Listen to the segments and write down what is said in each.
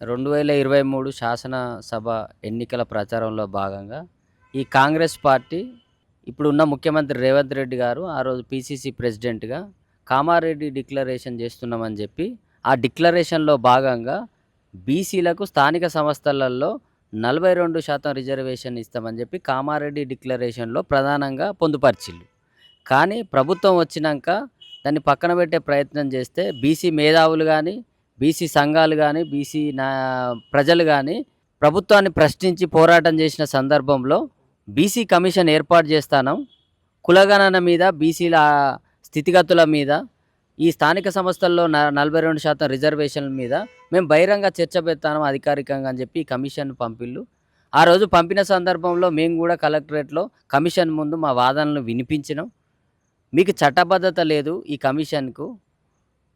రెండు వేల ఇరవై మూడు శాసనసభ ఎన్నికల ప్రచారంలో భాగంగా ఈ కాంగ్రెస్ పార్టీ ఇప్పుడున్న ముఖ్యమంత్రి రేవంత్ రెడ్డి గారు ఆ రోజు పిసిసి ప్రెసిడెంట్గా కామారెడ్డి డిక్లరేషన్ చేస్తున్నామని చెప్పి ఆ డిక్లరేషన్లో భాగంగా బీసీలకు స్థానిక సంస్థలలో నలభై రెండు శాతం రిజర్వేషన్ ఇస్తామని చెప్పి కామారెడ్డి డిక్లరేషన్లో ప్రధానంగా పొందుపరిచిల్లు కానీ ప్రభుత్వం వచ్చినాక దాన్ని పక్కన పెట్టే ప్రయత్నం చేస్తే బీసీ మేధావులు కానీ బీసీ సంఘాలు కానీ బీసీ నా ప్రజలు కానీ ప్రభుత్వాన్ని ప్రశ్నించి పోరాటం చేసిన సందర్భంలో బీసీ కమిషన్ ఏర్పాటు చేస్తాను. కులగణన మీద బీసీల స్థితిగతుల మీద ఈ స్థానిక సంస్థల్లో న నలభై రెండు శాతం రిజర్వేషన్ల మీద మేము బహిరంగ చర్చ పెడతాము అధికారికంగా అని చెప్పి కమిషన్ పంపిళ్ళు. ఆ రోజు పంపిన సందర్భంలో మేము కూడా కలెక్టరేట్లో కమిషన్ ముందు మా వాదనలు వినిపించినాం. మీకు చట్టబద్ధత లేదు ఈ కమిషన్కు.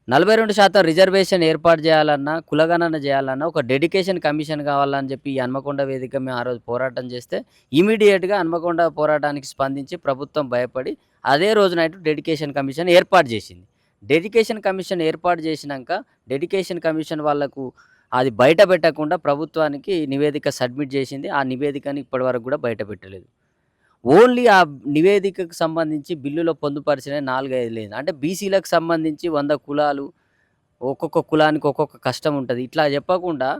నలభై రెండు శాతం రిజర్వేషన్ ఏర్పాటు చేయాలన్నా కులగణన చేయాలన్నా ఒక డెడికేషన్ కమిషన్ కావాలని చెప్పి ఈ హన్మకొండ వేదిక మేము ఆ రోజు పోరాటం చేస్తే ఇమీడియట్గా హన్మకొండ పోరాటానికి స్పందించి ప్రభుత్వం భయపడి అదే రోజు నైట్ డెడికేషన్ కమిషన్ ఏర్పాటు చేసింది. డెడికేషన్ కమిషన్ ఏర్పాటు చేసినాక డెడికేషన్ కమిషన్ వాళ్ళకు అది బయట పెట్టకుండా ప్రభుత్వానికి నివేదిక సబ్మిట్ చేసింది. ఆ నివేదికని ఇప్పటివరకు కూడా బయట పెట్టలేదు. ఓన్లీ ఆ నివేదికకు సంబంధించి బిల్లులో పొందుపరిచిన నాలుగైదు లేదు. అంటే బీసీలకు సంబంధించి వంద కులాలు ఒక్కొక్క కులానికి ఒక్కొక్క కష్టం ఉంటుంది. ఇట్లా చెప్పకుండా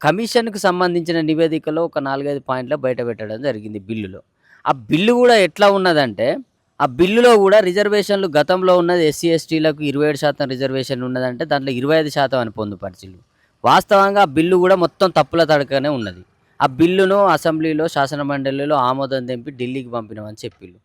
కమిషన్కు సంబంధించిన నివేదికలో ఒక నాలుగైదు పాయింట్లు బయట పెట్టడం జరిగింది బిల్లులో. ఆ బిల్లు కూడా ఎట్లా ఉన్నదంటే ఆ బిల్లులో కూడా రిజర్వేషన్లు గతంలో ఉన్నది ఎస్సీ ఎస్టీలకు ఇరవై ఏడు శాతం రిజర్వేషన్ ఉన్నదంటే దాంట్లో ఇరవై ఐదు శాతం అని పొందుపరిచిల్లు వాస్తవంగా ఆ బిల్లు కూడా మొత్తం తప్పుల తడకనే ఉన్నది. ఆ బిల్లును అసెంబ్లీలో శాసన మండలిలో ఆమోదం తెంపి ఢిల్లీకి పంపినామని చెప్పిళ్ళు.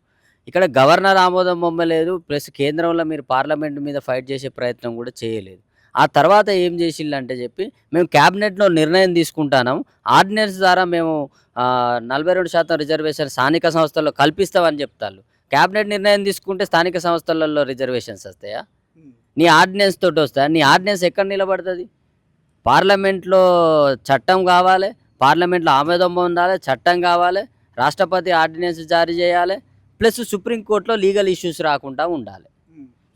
ఇక్కడ గవర్నర్ ఆమోదం పొమ్మలేదు ప్లస్ కేంద్రంలో మీరు పార్లమెంట్ మీద ఫైట్ చేసే ప్రయత్నం కూడా చేయలేదు. ఆ తర్వాత ఏం చేసిళ్ళు అంటే చెప్పి మేము క్యాబినెట్లో నిర్ణయం తీసుకుంటాం ఆర్డినెన్స్ ద్వారా మేము నలభై రెండు శాతం రిజర్వేషన్ స్థానిక సంస్థల్లో కల్పిస్తామని చెప్తారు క్యాబినెట్ నిర్ణయం తీసుకుంటే స్థానిక సంస్థలలో రిజర్వేషన్స్ వస్తాయా? నీ ఆర్డినెన్స్ తోటి వస్తాయా? నీ ఆర్డినెన్స్ ఎక్కడ నిలబడుతుంది? పార్లమెంట్లో చట్టం కావాలి పార్లమెంట్లో ఆమోదం పొందాలి చట్టం కావాలి రాష్ట్రపతి ఆర్డినెన్స్ జారీ చేయాలి ప్లస్ సుప్రీంకోర్టులో లీగల్ ఇష్యూస్ రాకుండా ఉండాలి.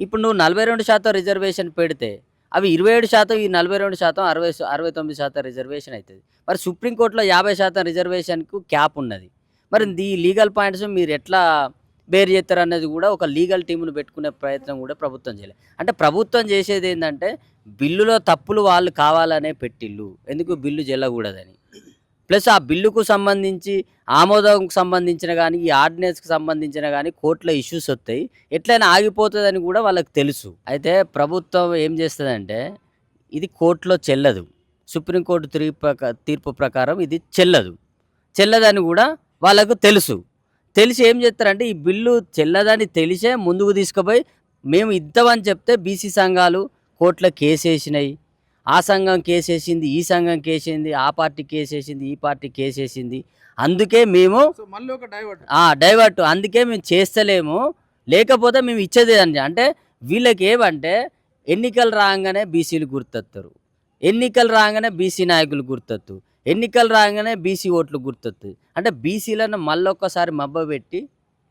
ఇప్పుడు నువ్వు నలభై రెండు శాతం రిజర్వేషన్ పెడితే అవి ఇరవై ఏడు శాతం ఈ నలభై రెండు శాతం అరవై అరవై తొమ్మిది శాతం రిజర్వేషన్ అవుతుంది. మరి సుప్రీంకోర్టులో యాభై శాతం రిజర్వేషన్కు క్యాప్ ఉన్నది. మరి ఈ లీగల్ పాయింట్స్ మీరు ఎట్లా బేర్ చేస్తారు అనేది కూడా ఒక లీగల్ టీమును పెట్టుకునే ప్రయత్నం కూడా ప్రభుత్వం చేయలేదు అంటే ప్రభుత్వం చేసేది ఏంటంటే బిల్లులో తప్పులు వాళ్ళు కావాలనే పెట్టిల్లు. ఎందుకు బిల్లు చెల్లకూడదని ప్లస్ ఆ బిల్లుకు సంబంధించి ఆమోదంకు సంబంధించిన కానీ ఈ ఆర్డినెన్స్కి సంబంధించిన కానీ కోర్టులో ఇష్యూస్ వస్తాయి. ఎట్లయినా ఆగిపోతుందని కూడా వాళ్ళకి తెలుసు. అయితే ప్రభుత్వం ఏం చేస్తుందంటే ఇది కోర్టులో చెల్లదు. సుప్రీంకోర్టు తీర్పు తీర్పు ప్రకారం ఇది చెల్లదు. చెల్లదని కూడా వాళ్ళకు తెలుసు. తెలిసి ఏం చేస్తారంటే ఈ బిల్లు చెల్లదని తెలిసే ముందుకు తీసుకుపోయి మేము ఇద్దామని చెప్తే బీసీ సంఘాలు కోర్టులో కేసు వేసినాయి ఆ సంఘం కేసు వేసింది ఈ సంఘం కేసు వేసింది ఆ పార్టీ కేసు వేసింది ఈ పార్టీ కేసు వేసింది అందుకే మేము డైవర్ట్. అందుకే మేము చేస్తలేము. లేకపోతే మేము ఇచ్చేది అని అంటే వీళ్ళకి ఏమంటే ఎన్నికలు రాగానే బీసీలు గుర్తొస్తారు ఎన్నికలు రాగానే బీసీ నాయకులు గుర్తొత్తు ఎన్నికలు రాగానే బీసీ ఓట్లు గుర్తొస్తాయి అంటే బీసీలను మళ్ళొక్కసారి మబ్బబెట్టి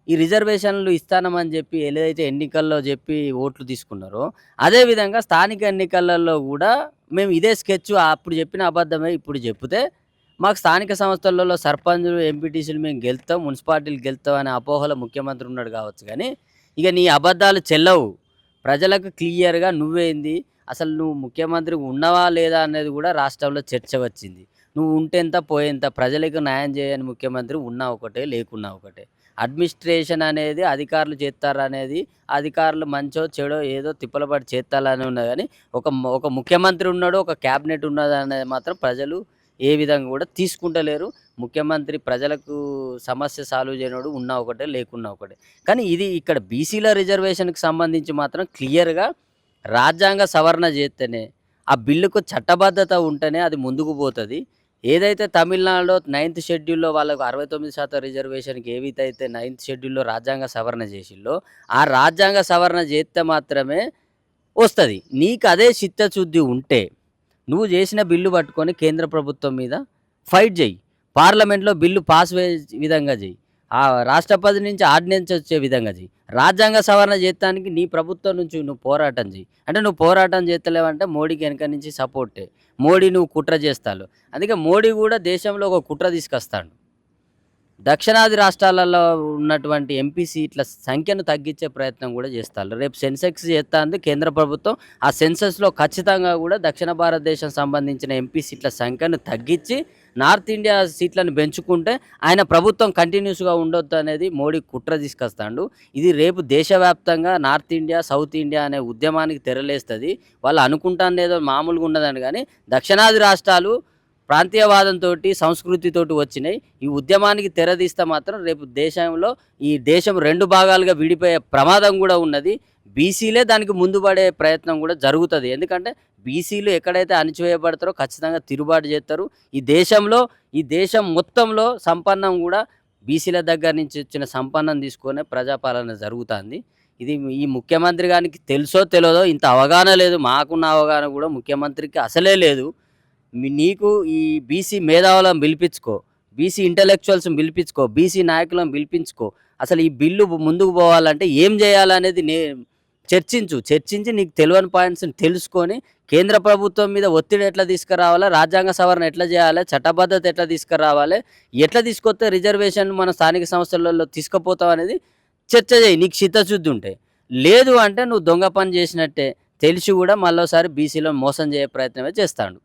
ఈ రిజర్వేషన్లు ఇస్తానమని చెప్పి ఏదైతే ఎన్నికల్లో చెప్పి ఓట్లు తీసుకున్నారో అదేవిధంగా స్థానిక ఎన్నికలలో కూడా మేము ఇదే స్కెచ్ అప్పుడు చెప్పిన అబద్ధమే ఇప్పుడు చెప్తే మాకు స్థానిక సంస్థలలో సర్పంచులు ఎంపీటీసీలు మేము గెలుస్తాం మున్సిపాలిటీలు గెలుస్తాం అనే అపోహలో ముఖ్యమంత్రి ఉన్నాడు కావచ్చు కానీ ఇక నీ అబద్ధాలు చెల్లవు. ప్రజలకు క్లియర్గా నువ్వేంది? అసలు నువ్వు ముఖ్యమంత్రి ఉన్నవా లేదా అనేది కూడా రాష్ట్రంలో చర్చ వచ్చింది. నువ్వు ఉంటేంత పోయేంత ప్రజలకు న్యాయం చేయని ముఖ్యమంత్రి ఉన్నా ఒకటే లేకున్నా ఒకటే. అడ్మినిస్ట్రేషన్ అనేది అధికారులు చేస్తారు అనేది అధికారులు మంచో చెడో ఏదో తిప్పలపాటు చేస్తారని ఉన్నది కానీ ఒక ఒక ముఖ్యమంత్రి ఉన్నాడు ఒక క్యాబినెట్ ఉన్నది అనేది మాత్రం ప్రజలు ఏ విధంగా కూడా తీసుకుంటలేరు. ముఖ్యమంత్రి ప్రజలకు సమస్య సాల్వ్ చేయనోడు ఉన్నా ఒకటే లేకున్నా ఒకటే. కానీ ఇది ఇక్కడ బీసీల రిజర్వేషన్కి సంబంధించి మాత్రం క్లియర్గా రాజ్యాంగ సవరణ చేస్తేనే ఆ బిల్లుకు చట్టబద్ధత ఉంటేనే అది ముందుకు పోతుంది. ఏదైతే తమిళనాడులో నైన్త్ షెడ్యూల్లో వాళ్ళకు అరవై తొమ్మిది శాతం రిజర్వేషన్కి ఏవైతే అయితే నైన్త్ షెడ్యూల్లో రాజ్యాంగ సవరణ చేసిల్లో ఆ రాజ్యాంగ సవరణ చేస్తే మాత్రమే వస్తుంది. నీకు అదే చిత్తశుద్ధి ఉంటే నువ్వు చేసిన బిల్లు పట్టుకొని కేంద్ర ప్రభుత్వం మీద ఫైట్ చేయి. పార్లమెంట్లో బిల్లు పాస్ విధంగా చేయి. ఆ రాష్ట్రపతి నుంచి ఆర్డినెన్స్ వచ్చే విధంగా చేయి రాజ్యాంగ సవరణ చేయడానికి నీ ప్రభుత్వం నుంచి నువ్వు పోరాటం చేయి అంటే నువ్వు పోరాటం చేస్తలేవంటే మోడీకి వెనక నుంచి సపోర్టే మోడీ నువ్వు కుట్ర చేస్తావు అందుకే మోడీ కూడా దేశంలో ఒక కుట్ర తీసుకొస్తాడు. దక్షిణాది రాష్ట్రాలలో ఉన్నటువంటి ఎంపీ సీట్ల సంఖ్యను తగ్గించే ప్రయత్నం కూడా చేస్తారు. రేపు సెన్సెక్స్ చేస్తుంది కేంద్ర ప్రభుత్వం. ఆ సెన్సెస్లో ఖచ్చితంగా కూడా దక్షిణ భారతదేశం సంబంధించిన ఎంపీ సీట్ల సంఖ్యను తగ్గించి నార్త్ ఇండియా సీట్లను పెంచుకుంటే ఆయన ప్రభుత్వం కంటిన్యూస్గా ఉండొద్దు అనేది మోడీ కుట్ర తీసుకొస్తాడు. ఇది రేపు దేశవ్యాప్తంగా నార్త్ ఇండియా సౌత్ ఇండియా అనే ఉద్యమానికి తెరలేస్తుంది. వాళ్ళు అనుకుంటాను లేదో మామూలుగా ఉన్నదని కానీ దక్షిణాది రాష్ట్రాలు ప్రాంతీయవాదంతో సంస్కృతితోటి వచ్చినాయి. ఈ ఉద్యమానికి తెరదీస్తే మాత్రం రేపు దేశంలో ఈ దేశం రెండు భాగాలుగా విడిపోయే ప్రమాదం కూడా ఉన్నది. బీసీలే దానికి ముందు పడే ప్రయత్నం కూడా జరుగుతుంది. ఎందుకంటే బీసీలు ఎక్కడైతే అణిచివేయబడతారో ఖచ్చితంగా తిరుగుబాటు చేస్తారు. ఈ దేశంలో ఈ దేశం మొత్తంలో సంపన్నం కూడా బీసీల దగ్గర నుంచి వచ్చిన సంపన్నం తీసుకునే ప్రజాపాలన జరుగుతుంది. ఇది ఈ ముఖ్యమంత్రి గారికి తెలుసో తెలియదో ఇంత అవగాహన లేదు. మాకున్న అవగాహన కూడా ముఖ్యమంత్రికి అసలే లేదు. నీకు ఈ బీసీ మేధావులను పిలిపించుకో బీసీ ఇంటలెక్చువల్స్ని పిలిపించుకో బీసీ నాయకులను పిలిపించుకో. అసలు ఈ బిల్లు ముందుకు పోవాలంటే ఏం చేయాలనేది నే చర్చించు. చర్చించి నీకు తెలియని పాయింట్స్ని తెలుసుకొని కేంద్ర ప్రభుత్వం మీద ఒత్తిడి ఎట్లా తీసుకురావాలా రాజ్యాంగ సవరణ ఎట్లా చేయాలి చట్టబద్ధత ఎట్లా తీసుకురావాలి ఎట్లా తీసుకొస్తే రిజర్వేషన్ మన స్థానిక సంస్థలలో తీసుకుపోతావు అనేది చర్చ చేయి. నీకు చిత్తశుద్ధి ఉంటే. లేదు అంటే నువ్వు దొంగ పని చేసినట్టే. తెలిసి కూడా మళ్ళీసారి బీసీలో మోసం చేయ ప్రయత్నమే చేస్తాడు.